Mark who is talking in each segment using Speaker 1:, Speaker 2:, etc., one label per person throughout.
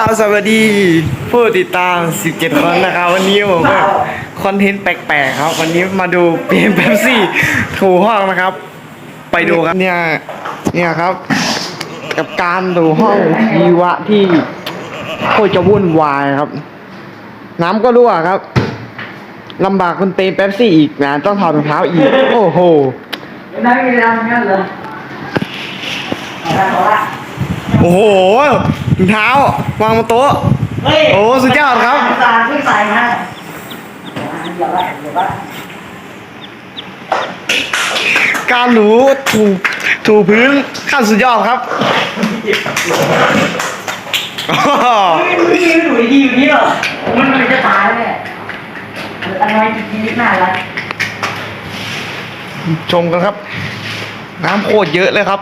Speaker 1: าบสวัสดีผู้ติดตาม 17 คนนะครับวันนี้ผมก็คอนเทนต์แปลกๆครับ วันนี้มาดูเปลี่ยนแป๊บซี่ถูห้องนะครับ ไปดูครับเนี่ยเนี่ยครับ กับการดูห้องชีวะที่โคตรจะวุ่นวายครับ น้ำก็รั่วครับลำบากคนเตะแป๊บซี่อีกนะต้องถอดรองเท้าอีก โอ้โห
Speaker 2: นั่งกินน้ำงั้นเละเละ
Speaker 1: โอ้โห รองเท้าวางบนโต๊ะ
Speaker 2: เฮ้ย
Speaker 1: โอ้สุดยอดครับ
Speaker 2: สาดที่ใส่มาเดี๋ยวละเดี๋ยวละ
Speaker 1: การหนูถูถูพื้นขั้นสุดยอดครับ
Speaker 2: ไม่ไม่มีหนูดีอยู่นี่หรอ มันมันจะตายแล้วเนี่ยอันน้อยจริงๆน่ารัก
Speaker 1: ชมกันครับ น้ำโคตรเยอะเลยครับ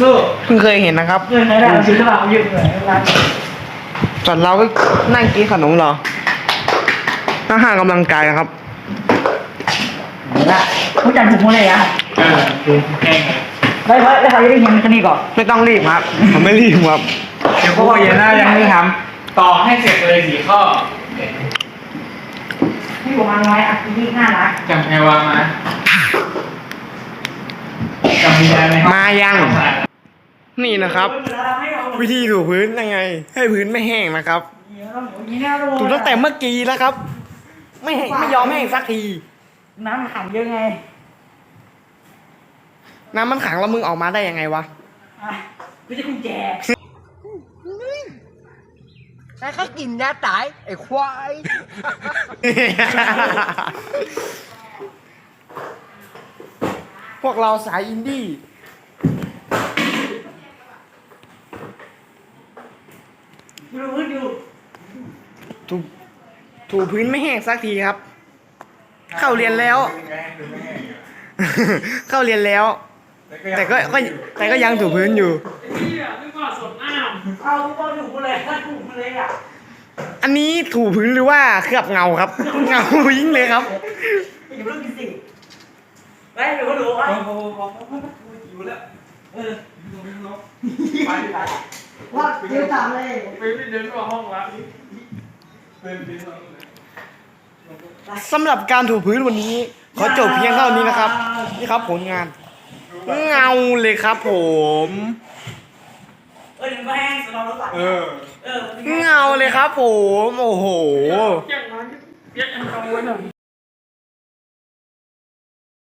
Speaker 2: สู้
Speaker 1: เพิ่งเคยเห็นนะครับ
Speaker 2: ๆเงินไหนได้ซื้อเรายืมเลยร้าน
Speaker 1: ส่วนเราก็นั่งกินขนมเหรอนั่งห่างกำลังกายครับ
Speaker 2: ละผู้จัดผมเลยอะ
Speaker 3: เออคือแกล้งเลย
Speaker 2: ได้เพราะได้เขาจะได้เห็นแค่นี้ก่อน
Speaker 1: ไม่ต้องรีบครับ ผมไม่รีบครับ
Speaker 3: เดี๋ยวพวกยันหน้ายังไม่ทำต่อให้เสร็จเลยสี่ข้อ
Speaker 2: ที่ผมมาน้อยอะที่น่ารัก
Speaker 3: จำแพรวามาจำไม่ได้ไหม
Speaker 1: มายัง นี่นะครับ วิธีถูพื้นยังไง ให้พื้นไม่แห้งนะครับถูตั้งแต่เมื่อกี้แล้วครับ ไม่แห้งไม่ยอมแห้งสักที
Speaker 2: น้ำขังเยอะไง
Speaker 1: น้ำมันขังแล้วมึงออกมาได้ยังไงวะ
Speaker 2: อะไม่ใช่กุญแจ
Speaker 4: แล้วก็กินยาตายไอ้ควาย
Speaker 1: พวกเราสายอินดี้
Speaker 2: รู้อยู่
Speaker 1: ถูถูพื้นไม่แห้งสักทีครับ เข้าเรียนแล้ว เข้าเรียนแล้ว แต่ก็ก็แต่ก็ยังถูพื้นอยู่
Speaker 2: เอาบอลถูกเลยถ้าถูกเลยอะ
Speaker 1: อันนี้ถูพื้นหรือว่าเคลือบเงาครับ เงายิ่งเลยครับ
Speaker 2: อย่าเพิ่งกินสิ ไม่เดี๋ยวก็รู้ไอ้ว่าเดี๋ยวตามเลย
Speaker 3: ไปไม่เดินเข้าห้องละเดินไป
Speaker 1: สำหรับการถูพื้นวันนี้ ขอจบเพียงเท่านี้นะครับ นี่ครับผลงาน เงาเลยครับผม
Speaker 2: เออเดี๋ยวมาแห้งสนองรถไหล
Speaker 3: เออ
Speaker 2: เออ
Speaker 1: เงาเลยครับผม โอ้โห